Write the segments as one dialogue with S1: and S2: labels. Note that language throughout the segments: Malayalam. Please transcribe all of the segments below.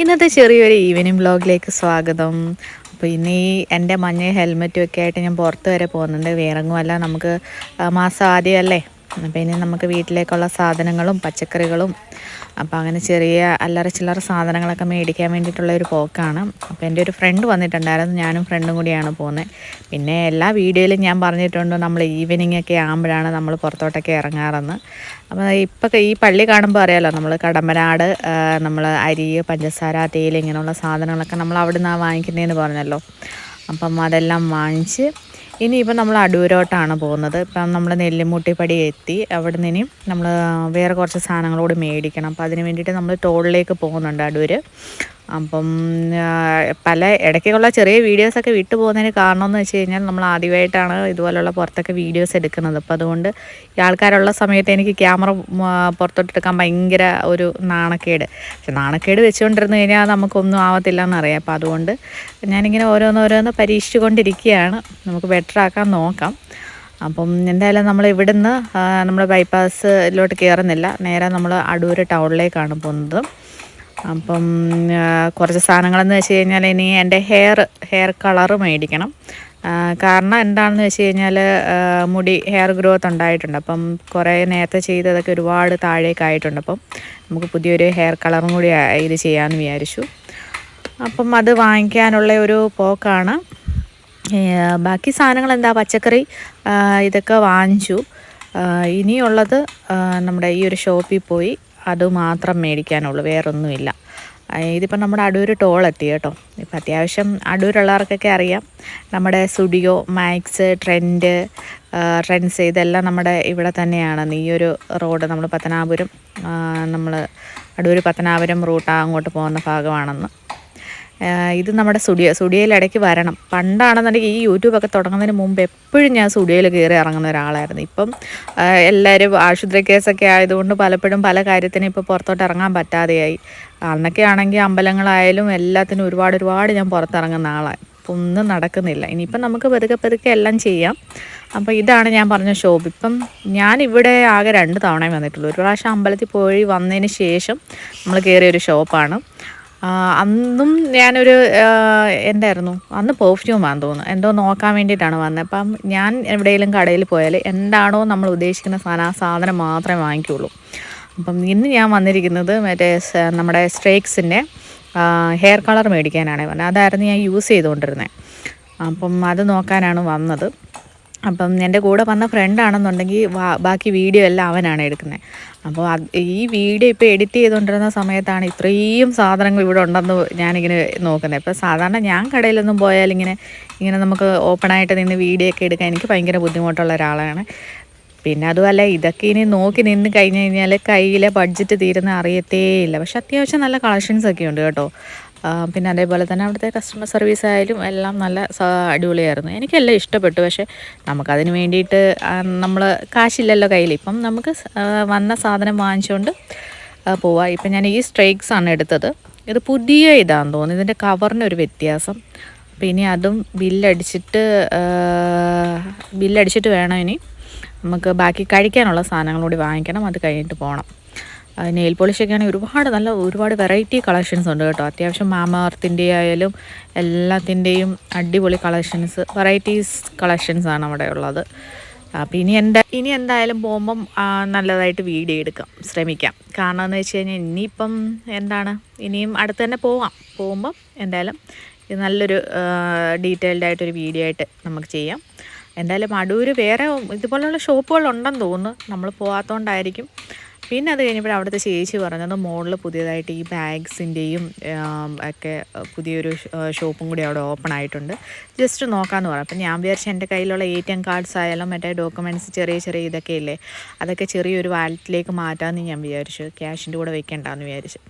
S1: ഇന്നത്തെ ചെറിയൊരു ഈവനിങ് വ്ലോഗിലേക്ക് സ്വാഗതം. അപ്പോൾ ഇന്ന് ഈ എന്റെ മഞ്ഞ ഹെൽമെറ്റും ഒക്കെ ആയിട്ട് ഞാൻ പുറത്ത് വരെ പോകുന്നുണ്ട്. വേറെങ്ങുമല്ല നമുക്ക് മാസം ആദ്യമല്ലേ? അപ്പോൾ ഇനി നമുക്ക് വീട്ടിലേക്കുള്ള സാധനങ്ങളും പച്ചക്കറികളും അപ്പോൾ അങ്ങനെ ചെറിയ അല്ലറ ചില്ലറ സാധനങ്ങളൊക്കെ മേടിക്കാൻ വേണ്ടിയിട്ടുള്ള ഒരു പോക്കാണ്. അപ്പോൾ എന്റെ ഒരു ഫ്രണ്ട് വന്നിട്ടുണ്ടായിരുന്നു ഞാനും ഫ്രണ്ടും കൂടിയാണ് പോകുന്നത് പിന്നെ എല്ലാ വീഡിയോയിലും ഞാൻ പറഞ്ഞിട്ടുണ്ട് നമ്മൾ ഈവനിങ് ഒക്കെ ആകുമ്പോഴാണ് നമ്മൾ പുറത്തോട്ടൊക്കെ ഇറങ്ങാറെന്ന്. അപ്പോൾ ഇപ്പോൾ ഈ പള്ളി കാണുമ്പോൾ അറിയാലോ നമ്മൾ കടമ്പനാട് നമ്മൾ അരി പഞ്ചസാര തേയില ഇങ്ങനെയുള്ള സാധനങ്ങളൊക്കെ നമ്മൾ അവിടെ നിന്നാണ് വാങ്ങിക്കുന്നതെന്ന് പറഞ്ഞല്ലോ. അപ്പം അതെല്ലാം വാങ്ങിച്ച് ഇനിയിപ്പം നമ്മൾ അടൂരോട്ടാണ് പോകുന്നത്. ഇപ്പം നമ്മൾ നെല്ലിമുട്ടിപ്പടി എത്തി. അവിടെ നിന്ന് നമ്മൾ വേറെ കുറച്ച് സാധനങ്ങളോട് മേടിക്കണം. അപ്പം അതിന് വേണ്ടിയിട്ട് നമ്മൾ ടോളിലേക്ക് പോകുന്നുണ്ട് അടൂർ അപ്പം പല ഇടയ്ക്കുള്ള ചെറിയ വീഡിയോസൊക്കെ വിട്ടു പോകുന്നതിന് കാരണം എന്ന് വെച്ച് കഴിഞ്ഞാൽ നമ്മൾ ആദ്യമായിട്ടാണ് ഇതുപോലുള്ള പുറത്തൊക്കെ വീഡിയോസ് എടുക്കുന്നത്. അപ്പോൾ അതുകൊണ്ട് ഈ ആൾക്കാരുള്ള സമയത്ത് എനിക്ക് ക്യാമറ പുറത്തോട്ടെടുക്കാൻ ഭയങ്കര ഒരു നാണക്കേട്. പക്ഷെ നാണക്കേട് വെച്ചുകൊണ്ടിരുന്ന് കഴിഞ്ഞാൽ നമുക്കൊന്നും ആവത്തില്ല എന്നറിയാം അപ്പോൾ അതുകൊണ്ട് ഞാനിങ്ങനെ ഓരോന്നോരോന്ന് പരീക്ഷിച്ചു കൊണ്ടിരിക്കുകയാണ് നമുക്ക് ബെറ്റർ ആക്കാൻ നോക്കാം. അപ്പം എന്തായാലും നമ്മൾ ഇവിടുന്ന് നമ്മൾ ബൈപ്പാസിലോട്ട് കയറുന്നില്ല നേരെ നമ്മൾ അടൂർ ടൗണിലേക്കാണ് പോകുന്നത്. അപ്പം കുറച്ച് സാധനങ്ങളെന്ന് വെച്ച് കഴിഞ്ഞാൽ ഇനി എന്റെ ഹെയർ ഹെയർ കളർ മേടിക്കണം. കാരണം എന്താണെന്ന് വെച്ച് കഴിഞ്ഞാൽ മുടി ഹെയർ ഗ്രോത്ത് ഉണ്ടായിട്ടുണ്ട്. അപ്പം കുറേ നേരത്തെ ചെയ്തതൊക്കെ ഒരുപാട് താഴേക്ക് ആയിട്ടുണ്ട്. അപ്പം നമുക്ക് പുതിയൊരു ഹെയർ കളറും കൂടി ഇത് ചെയ്യാമെന്ന് വിചാരിച്ചു. അപ്പം അത് വാങ്ങിക്കാനുള്ള ഒരു പോക്കാണ്. ബാക്കി സാധനങ്ങൾ എന്താ? പച്ചക്കറി ഇതൊക്കെ വാങ്ങിച്ചു. ഇനിയുള്ളത് നമ്മുടെ ഈ ഒരു ഷോപ്പിൽ പോയി അത് മാത്രം മേടിക്കാനുള്ളൂ വേറൊന്നുമില്ല. ഇതിപ്പം നമ്മുടെ അടൂർ ടോൾ എത്തി കേട്ടോ. ഇപ്പം അത്യാവശ്യം അടൂരുള്ളവർക്കൊക്കെ അറിയാം. നമ്മുടെ സ്റ്റുഡിയോ മാക്സ് ട്രെൻഡ് ട്രെൻഡ്സ് ഇതെല്ലാം നമ്മുടെ ഇവിടെ തന്നെയാണ് ഈ ഒരു റോഡ് നമ്മൾ പത്തനാപുരം നമ്മൾ അടൂർ പത്തനാപുരം റൂട്ട് അങ്ങോട്ട് പോകുന്ന ഭാഗമാണെന്ന്. ഇത് നമ്മുടെ സ്റ്റുഡിയോ സ്റ്റുഡിയോയിൽ ഇടയ്ക്ക് വരണം. പണ്ടാണെന്നുണ്ടെങ്കിൽ ഈ യൂട്യൂബൊക്കെ തുടങ്ങുന്നതിന് മുമ്പ് എപ്പോഴും ഞാൻ സ്റ്റുഡിയോയിൽ കയറി ഇറങ്ങുന്ന ഒരാളായിരുന്നു. ഇപ്പം എല്ലാവരും ആശുപത്രി കേസൊക്കെ ആയതുകൊണ്ട് പലപ്പോഴും പല കാര്യത്തിനും ഇപ്പോൾ പുറത്തോട്ട് ഇറങ്ങാൻ പറ്റാതെയായി. അന്നൊക്കെ ആണെങ്കിൽ അമ്പലങ്ങളായാലും എല്ലാത്തിനും ഒരുപാട് ഒരുപാട് ഞാൻ പുറത്തിറങ്ങുന്ന ആളാണ് ഇപ്പം ഒന്നും നടക്കുന്നില്ല. ഇനിയിപ്പം നമുക്ക് പതുക്കെ പതുക്കെ എല്ലാം ചെയ്യാം. അപ്പോൾ ഇതാണ് ഞാൻ പറഞ്ഞ ഷോപ്പ്. ഇപ്പം ഞാൻ ഇവിടെ ആകെ രണ്ട് തവണയും വന്നിട്ടുള്ളൂ. ഒരു പ്രാവശ്യം അമ്പലത്തിൽ പോയി വന്നതിന് ശേഷം നമ്മൾ കയറിയ ഒരു ഷോപ്പാണ്. അന്നും ഞാനൊരു എന്തായിരുന്നു? അന്ന് പെർഫ്യൂമാണെന്ന് തോന്നുന്നു. എന്തോ നോക്കാൻ വേണ്ടിയിട്ടാണ് വന്നത്. അപ്പം ഞാൻ എവിടെയെങ്കിലും കടയിൽ പോയാൽ എന്താണോ നമ്മൾ ഉദ്ദേശിക്കുന്ന സാധനം ആ സാധനം മാത്രമേ വാങ്ങിക്കുള്ളൂ. അപ്പം ഇന്ന് ഞാൻ വന്നിരിക്കുന്നത് മറ്റേ നമ്മുടെ സ്ട്രേക്സിന്റെ ഹെയർ കളർ മേടിക്കാനാണ് വന്നത്. അതായിരുന്നു ഞാൻ യൂസ് ചെയ്തുകൊണ്ടിരുന്നത്. അപ്പം അത് നോക്കാനാണ് വന്നത്. അപ്പം എന്റെ കൂടെ വന്ന ഫ്രണ്ടാണെന്നുണ്ടെങ്കിൽ ബാക്കി വീഡിയോ എല്ലാം അവനാണ് എടുക്കുന്നത്. അപ്പോൾ ഈ വീഡിയോ ഇപ്പോൾ എഡിറ്റ് ചെയ്തുകൊണ്ടിരുന്ന സമയത്താണ് ഇത്രയും സാധനങ്ങൾ ഇവിടെ ഉണ്ടെന്ന് ഞാനിങ്ങനെ നോക്കുന്നത്. ഇപ്പോൾ സാധാരണ ഞാൻ കടയിലൊന്നും പോയാൽ ഇങ്ങനെ ഇങ്ങനെ നമുക്ക് ഓപ്പണായിട്ട് നിന്ന് വീഡിയോ ഒക്കെ എടുക്കാൻ എനിക്ക് ഭയങ്കര ബുദ്ധിമുട്ടുള്ള ഒരാളാണ്. പിന്നെ അതുമല്ല ഇതൊക്കെ ഇനി നോക്കി നിന്ന് കഴിഞ്ഞ് കഴിഞ്ഞാൽ കയ്യിലെ ബഡ്ജറ്റ് തീരുന്ന അറിയത്തേ ഇല്ല പക്ഷെ അത്യാവശ്യം നല്ല കളക്ഷൻസ് ഒക്കെ ഉണ്ട് കേട്ടോ. പിന്നെ അതേപോലെ തന്നെ അവിടുത്തെ കസ്റ്റമർ സർവീസ് ആയാലും എല്ലാം നല്ല അടിപൊളിയായിരുന്നു. എനിക്കെല്ലാം ഇഷ്ടപ്പെട്ടു. പക്ഷേ നമുക്കതിന് വേണ്ടിയിട്ട് നമ്മൾ കാശില്ലല്ലോ കയ്യിൽ ഇപ്പം നമുക്ക് വന്ന സാധനം വാങ്ങിച്ചുകൊണ്ട് പോവാം. ഇപ്പം ഞാൻ ഈ സ്ട്രൈക്സ് ആണ് എടുത്തത്. ഇത് പുതിയ ഇതാണെന്ന് തോന്നുന്നു. ഇതിന്റെ കവറിനൊരു വ്യത്യാസം. അപ്പോൾ ഇനി അതും ബില്ലടിച്ചിട്ട് ബില്ലടിച്ചിട്ട് വേണം ഇനി നമുക്ക് ബാക്കി കഴിക്കാനുള്ള സാധനങ്ങളും കൂടി വാങ്ങിക്കണം. അത് കഴിഞ്ഞിട്ട് പോകണം നെയിൽ പോളിഷൊക്കെ ആണെങ്കിൽ ഒരുപാട് നല്ല ഒരുപാട് വെറൈറ്റി കളക്ഷൻസ് ഉണ്ട് കേട്ടോ. അത്യാവശ്യം മാമാർത്തിന്റെ ആയാലും എല്ലാത്തിന്റെയും അടിപൊളി കളക്ഷൻസ് വെറൈറ്റീസ് കളക്ഷൻസ് ആണ് അവിടെ ഉള്ളത്. അപ്പോൾ ഇനി എന്താ ഇനി എന്തായാലും പോകുമ്പം നല്ലതായിട്ട് വീഡിയോ എടുക്കാം ശ്രമിക്കാം. കാരണം എന്ന് വെച്ച് കഴിഞ്ഞാൽ ഇനിയിപ്പം എന്താണ്? ഇനിയും അടുത്ത് തന്നെ പോവാം. പോകുമ്പം എന്തായാലും നല്ലൊരു ഡീറ്റെയിൽഡ് ആയിട്ടൊരു വീഡിയോ ആയിട്ട് നമുക്ക് ചെയ്യാം. എന്തായാലും അടൂർ വേറെ ഇതുപോലെയുള്ള ഷോപ്പുകളുണ്ടെന്ന് തോന്നുന്നു. നമ്മൾ പോകാത്തതുകൊണ്ടായിരിക്കും പിന്നെ അത് കഴിഞ്ഞപ്പോൾ അവിടുത്തെ ചേച്ചി പറഞ്ഞത് മുകളിൽ പുതിയതായിട്ട് ഈ ബാഗ്സിന്റെയും ഒക്കെ പുതിയൊരു ഷോപ്പും കൂടി അവിടെ ഓപ്പൺ ആയിട്ടുണ്ട്. ജസ്റ്റ് നോക്കാമെന്ന് പറഞ്ഞു. അപ്പം ഞാൻ വിചാരിച്ചു എന്റെ കയ്യിലുള്ള എ ടി എം കാർഡ്സ് ആയാലും മറ്റേ ഡോക്യുമെന്റ്സ് ചെറിയ ചെറിയ ഇതൊക്കെ ഇല്ലേ അതൊക്കെ ചെറിയൊരു വാലറ്റിലേക്ക് മാറ്റാമെന്ന് ഞാൻ വിചാരിച്ചു. ക്യാഷിന്റെ കൂടെ വെക്കേണ്ടെന്ന് വിചാരിച്ചു.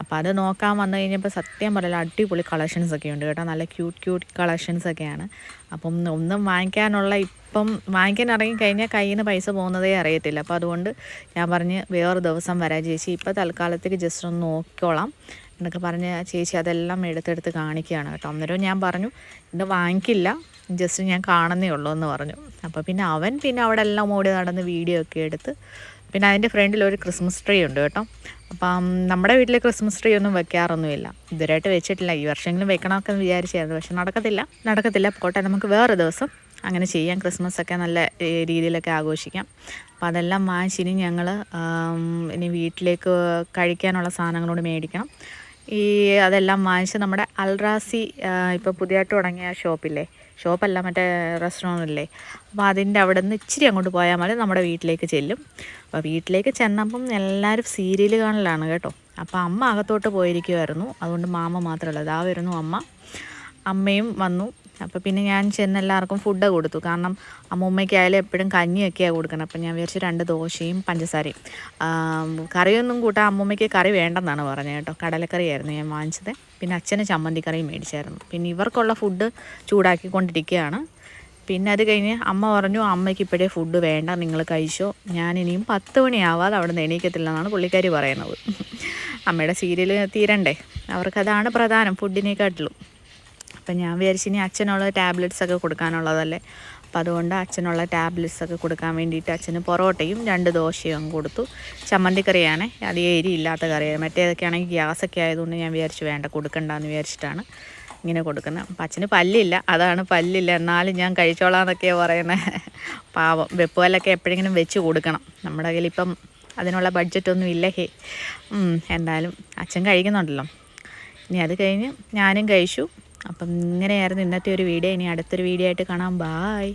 S1: അപ്പോൾ അത് നോക്കാൻ വന്നു കഴിഞ്ഞപ്പോൾ സത്യം പറയല അടിപൊളി കളക്ഷൻസ് ഒക്കെ ഉണ്ട് കേട്ടോ. നല്ല ക്യൂട്ട് ക്യൂട്ട് കളക്ഷൻസ് ഒക്കെയാണ്. അപ്പം ഒന്നും വാങ്ങിക്കാനുള്ള ഇപ്പം വാങ്ങിക്കാൻ ഇറങ്ങി കഴിഞ്ഞാൽ കയ്യിൽ നിന്ന് പൈസ പോകുന്നതേ അറിയത്തില്ല. അപ്പോൾ അതുകൊണ്ട് ഞാൻ പറഞ്ഞ് വേറൊരു ദിവസം വരാം ചേച്ചി. ഇപ്പോൾ തൽക്കാലത്തേക്ക് ജസ്റ്റ് ഒന്ന് നോക്കിക്കോളാം എന്നൊക്കെ പറഞ്ഞ് ചേച്ചി അതെല്ലാം എടുത്തെടുത്ത് കാണിക്കുകയാണ് കേട്ടോ. അന്നേരം ഞാൻ പറഞ്ഞു ഇത് വാങ്ങിക്കില്ല. ജസ്റ്റ് ഞാൻ കാണുന്നേ ഉള്ളൂ എന്ന് പറഞ്ഞു. അപ്പോൾ പിന്നെ അവൻ പിന്നെ അവിടെ എല്ലാം ഓടി നടന്ന് വീഡിയോ ഒക്കെ എടുത്ത് പിന്നെ അതിന്റെ ഫ്രണ്ടിൽ ഒരു ക്രിസ്മസ് ട്രീ ഉണ്ട് കേട്ടോ. അപ്പം നമ്മുടെ വീട്ടിൽ ക്രിസ്മസ് ട്രീ ഒന്നും വെക്കാറൊന്നുമില്ല. ഇതുവരെയായിട്ട് വെച്ചിട്ടില്ല. ഈ വർഷമെങ്കിലും വെക്കണമൊക്കെ വിചാരിച്ചായിരുന്നു പക്ഷെ നടക്കത്തില്ല. നടക്കത്തില്ല. പോട്ടെ നമുക്ക് വേറെ ദിവസം അങ്ങനെ ചെയ്യാം. ക്രിസ്മസ് ഒക്കെ നല്ല രീതിയിലൊക്കെ ആഘോഷിക്കാം. അപ്പോൾ അതെല്ലാം വാങ്ങിച്ചിനി ഞങ്ങൾ ഇനി വീട്ടിലേക്ക് കഴിക്കാനുള്ള സാധനങ്ങളോട് മേടിക്കണം. ഈ അതെല്ലാം വാങ്ങിച്ച് നമ്മുടെ അൽറാസി ഇപ്പോൾ പുതിയതായിട്ട് തുടങ്ങിയ ഷോപ്പില്ലേ? ഷോപ്പല്ല മറ്റേ റെസ്റ്റോറന്റ് അല്ലേ അപ്പോൾ അതിന്റെ അവിടെ നിന്ന് ഇച്ചിരി അങ്ങോട്ട് പോയാൽ മതി നമ്മുടെ വീട്ടിലേക്ക് ചെല്ലും. അപ്പോൾ വീട്ടിലേക്ക് ചെന്നപ്പം എല്ലാവരും സീരിയൽ കാണലാണ് കേട്ടോ. അപ്പോൾ അമ്മ അകത്തോട്ട് പോയിരിക്കുമായിരുന്നു അതുകൊണ്ട് മാമ മാത്രമല്ല ഇതാ വരുന്നു അമ്മ. അമ്മയും വന്നു. അപ്പോൾ പിന്നെ ഞാൻ ചെന്ന് എല്ലാവർക്കും ഫുഡ് കൊടുത്തു. കാരണം അമ്മൂമ്മയ്ക്കായാലും എപ്പോഴും കഞ്ഞിയൊക്കെയാണ് കൊടുക്കണം. അപ്പം ഞാൻ വിചാരിച്ചു രണ്ട് ദോശയും പഞ്ചസാരയും. കറിയൊന്നും കൂട്ടാൻ അമ്മൂമ്മയ്ക്ക് കറി വേണ്ടെന്നാണ് പറഞ്ഞത് കേട്ടോ. കടലക്കറിയായിരുന്നു ഞാൻ വാങ്ങിച്ചത്. പിന്നെ അച്ഛന് ചമ്മന്തിക്കറിയും മേടിച്ചായിരുന്നു. പിന്നെ ഇവർക്കുള്ള ഫുഡ് ചൂടാക്കിക്കൊണ്ടിരിക്കുകയാണ്. പിന്നെ അത് കഴിഞ്ഞ് അമ്മ പറഞ്ഞു അമ്മയ്ക്ക് ഇപ്പോഴേ ഫുഡ് വേണ്ട നിങ്ങൾ കഴിച്ചോ. ഞാൻ ഇനിയും പത്ത് മണിയാവാതെ അവിടെ നിന്ന് എണീക്കത്തില്ല എന്നാണ് പുള്ളിക്കാരി പറയുന്നത്. അമ്മയുടെ സീരിയൽ തീരണ്ടേ. അവർക്കതാണ് പ്രധാനം ഫുഡിനെക്കാട്ടിലും അപ്പം ഞാൻ വിചാരിച്ചു ഇനി അച്ഛനുള്ള ടാബ്ലറ്റ്സ് ഒക്കെ കൊടുക്കാനുള്ളതല്ലേ. അപ്പം അതുകൊണ്ട് അച്ഛനുള്ള ടാബ്ലറ്റ്സ് ഒക്കെ കൊടുക്കാൻ വേണ്ടിയിട്ട് അച്ഛന് പൊറോട്ടയും രണ്ട് ദോശയും കൊടുത്തു. ചമ്മന്തിക്കറിയാണ്. അത് എരിയില്ലാത്ത കറിയാണ്. മറ്റേതൊക്കെ ആണെങ്കിൽ ഗ്യാസൊക്കെ ആയതുകൊണ്ട് ഞാൻ വിചാരിച്ചു വേണ്ട കൊടുക്കണ്ടെന്ന് വിചാരിച്ചിട്ടാണ് ഇങ്ങനെ കൊടുക്കുന്നത്. അപ്പം അച്ഛന് പല്ലില്ല. അതാണ് പല്ലില്ല. എന്നാലും ഞാൻ കഴിച്ചോളാം എന്നൊക്കെയാണ് പറയുന്നത് പാവം. വെപ്പുകല്ലൊക്കെ എപ്പോഴെങ്കിലും വെച്ച് കൊടുക്കണം. നമ്മുടെ കയ്യിൽ ഇപ്പം അതിനുള്ള ബഡ്ജറ്റൊന്നും ഇല്ല. ഹേ. എന്തായാലും അച്ഛൻ കഴിക്കുന്നുണ്ടല്ലോ. ഇനി അത് കഴിഞ്ഞ് ഞാനും കഴിച്ചു. അപ്പം ഇങ്ങനെയായിരുന്നു ഇന്നത്തെ ഒരു വീഡിയോ ഇനി അടുത്തൊരു വീഡിയോ ആയിട്ട് കാണാം. ബായ്